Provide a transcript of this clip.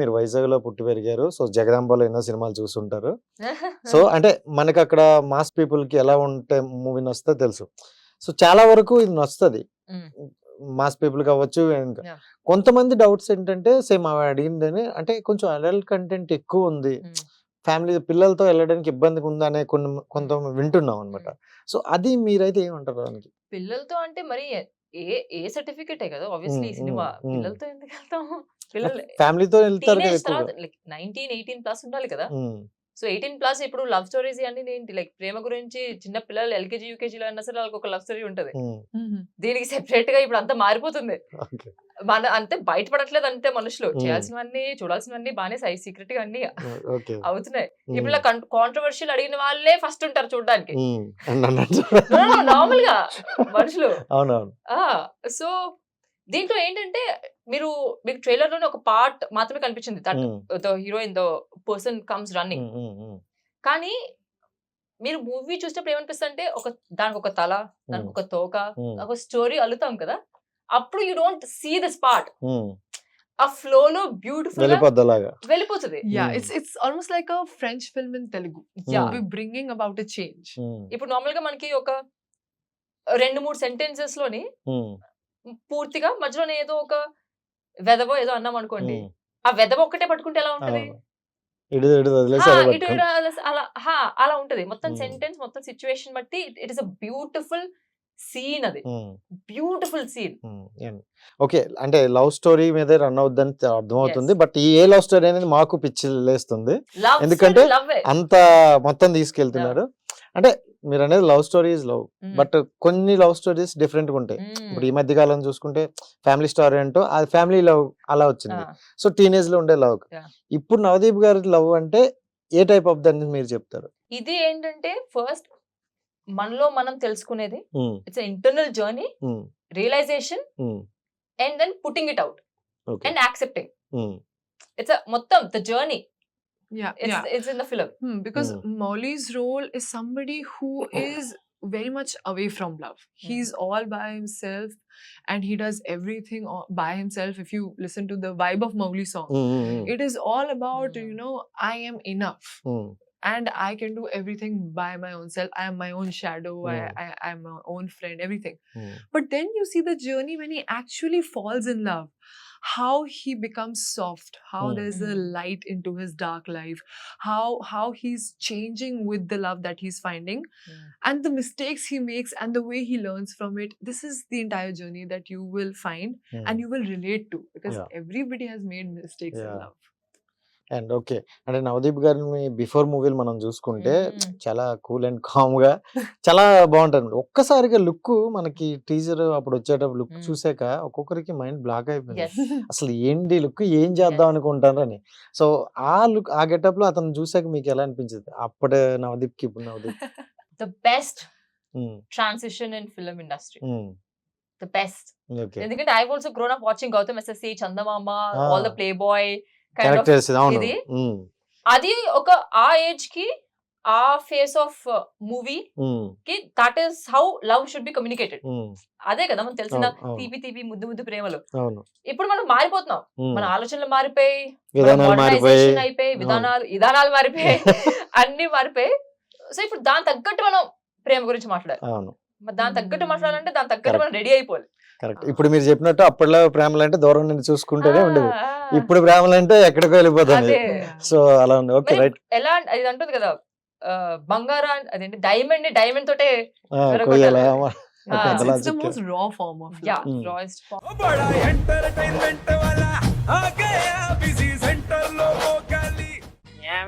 మీరు వైజాగ్లో పుట్టి పెరిగారు. సో జగదాంబలో ఎన్నో సినిమాలు చూస్తుంటారు సో అంటే మనకి అక్కడ మాస్ పీపుల్కి ఎలా ఉంటే మూవీ నచ్చితే తెలుసు. సో చాలా వరకు ఇది Mm. మాస్ పీపుల్ కావచ్చు ఇంకా. కొంతమంది డౌట్స్ ఏంటంటే సేమ్ అవి అడిగిందని అంటే కొంచెం అడల్ట్ కంటెంట్ ఎక్కువ ఉంది. ఫ్యామిలీ పిల్లలతో వెళ్ళడానికి ఇబ్బందిగా ఉందనే కొన్ని కొంత వింటున్నాం అనమాట సో అది మీరైతే ఏమంటారు దానికి? పిల్లలతో అంటే మరి ఏ ఏ సర్టిఫికెటే కదా ఆబ్వియస్లీ సినిమా. పిల్లలతో ఎందుకు వెళ్తాము? ఫ్యామిలీతో వెళ్తారు నైన్టీన్ ఎయిటీన్ ప్లస్ ఉండాలి కదా. సో ఎయిటీన్ ప్లస్ ఇప్పుడు లవ్ స్టోరీస్ అన్ని ఏంటి? లైక్ ప్రేమ గురించి చిన్న పిల్లలు ఎల్కేజీ యూకేజీలో అయినా సరే వాళ్ళకి ఒక లవ్ స్టోరీ ఉంటది. దీనికి సెపరేట్గా ఇప్పుడు అంతా మారిపోతుంది. మన అంతే బయటపడట్లేదు అంతే మనుషులు. చేయాల్సినవన్నీ చూడాల్సినవన్నీ బాగానే సై సీక్రెట్గా అన్ని అవుతున్నాయి. ఇప్పుడు కాంట్రవర్షియల్ అడిగిన వాళ్ళే ఫస్ట్ ఉంటారు చూడడానికి. నార్మల్గా మనుషులు. సో దీంట్లో ఏంటంటే మీరు మీకు ట్రైలర్లోనే ఒక పార్ట్ మాత్రమే కనిపించింది. That the heroine the person comes running. కానీ మీరు మూవీ చూసినప్పుడు ఏమనిపిస్తుంది అంటే ఒక దానికి ఒక తల దానికి ఒక తోక ఒక స్టోరీ అల్లుతాం కదా. అప్పుడు you don't see this part um, ఆ ఫ్లో లో బ్యూటిఫుల్ వెళ్ళిపోతుంది. it's it's almost like a French film in Telugu. Yeah. We're bringing about a change. ఉమ్, ఇప్పుడు నార్మల్గా మనకి ఒక రెండు మూడు సెంటెన్సెస్లోని పూర్తిగా మధ్యలోనే ఏదో ఒక వెదవో ఏదో అన్నాం అనుకోండి. ఆ వెదవ ఒక్కటే పట్టుకుంటే ఎలా ఉంటది? అలా అలా- అలా హా, అలా ఉంటది. మొత్తం. సెంటెన్స్ మొత్తం సిచ్యువేషన్ బట్టి it is a beautiful scene అది. Beautiful scene. ఓకే. అంటే లవ్ స్టోరీ మీదే రన్ అవుద్దని అర్థమవుతుంది. బట్ ఈ ఏ లవ్ స్టోరీ అనేది మాకు పిచ్చి లేస్తుంది ఎందుకంటే అంత మొత్తం తీసుకెళ్తున్నారు. అంటే మీరు అనేది love story is love but కొన్ని లవ్ స్టోరీస్ డిఫరెంట్గా ఉంటాయి ఇప్పుడు ఈ మధ్య కాలం చూసుకుంటే ఫ్యామిలీ స్టోరీ అంటూ అది ఫ్యామిలీ లవ్ అలా వచ్చింది. సో టీనేజ్లో ఉండే లవ్. ఇప్పుడు నవదీప్ గారి లవ్ అంటే ఏ టైప్ ఆఫ్ దాన్ని మీరు చెప్తారు? ఇది ఏంటంటే ఫస్ట్ మనలో మనం తెలుసుకునేది it's internal journey realisation and then putting it out and accepting. It's మొత్తం the journey. yeah it's, yeah. it's in the film hmm, because mm. molly's role is somebody who is very much away from love. Hmm. He's all by himself and he does everything by himself. If you listen to the vibe of Mowgli song, mm-hmm. it is all about, mm. you know, I am enough. Mm. And I can do everything by my own self. I am my own shadow. I, I, am my own friend, everything. But then you see the journey when he actually falls in love how he becomes soft. How Mm. there's a Mm. light into his dark life. How how he's changing with the love that he's finding, and the mistakes he makes and the way he learns from it. This is the entire journey that you will find and you will relate to because Yeah. everybody has made mistakes Yeah. in love. And okay. అంటే నవదీప్ గారిని before మూవీలు మనం చూసుకుంటే. చాలా cool and కామ్గా చాలా బాగుంటుంది ఒక్కసారిగా లుక్ మనకి టీజర్ అప్పుడు వచ్చేటప్పుడు లుక్. చూసాక ఒక్కొక్కరికి మైండ్ బ్లాక్ అయిపోయింది. అసలు ఏంటి లుక్ ఏం చేద్దాం. అనుకుంటారని సో ఆ లుక్ ఆ గెటప్లో అతను చూసాక మీకు ఎలా అనిపించింది? అప్పుడే నవదీప్కి ఇప్పుడు Navdeep. The best transition in film industry. The best. Okay. ఎందుకంటే I also grown up watching Gautam SSC Chandamama. All the play boy ఇది. అది ఒక ఆ ఏజ్కి ఆ ఫేస్ ఆఫ్ మూవీ కి that is how love should be communicated అదే కదా మనం తెలిసిన తీపి తీపి ముద్దు ముద్దు ప్రేమలు. ఇప్పుడు మనం మారిపోతున్నాం. మన ఆలోచనలు మారిపోయి అయిపోయి. విధానాలు విధానాలు మారిపోయి అన్ని మారిపోయి. సో ఇప్పుడు దాని తగ్గట్టు మనం ప్రేమ గురించి మాట్లాడాలి. దాని తగ్గట్టు మాట్లాడాలంటే దాని తగ్గట్టు మనం రెడీ అయిపోవాలి. కరెక్ట్. ఇప్పుడు మీరు చెప్పినట్టు అప్పట్లో ప్రేమలు అంటే దూరం నుండి చూసుకుంటూనే ఉండేది. ఇప్పుడు ప్రేమలు అంటే ఎక్కడికో వెళ్ళిపోతుంది సో అలా ఉంది. Okay right. ఎలా అది అంటుంది కదా బంగారా అదేంటి డైమండ్ డైమండ్ తోటే కొయ్యాల? కొయ్యాలా? Ah, పెద్దలా it's the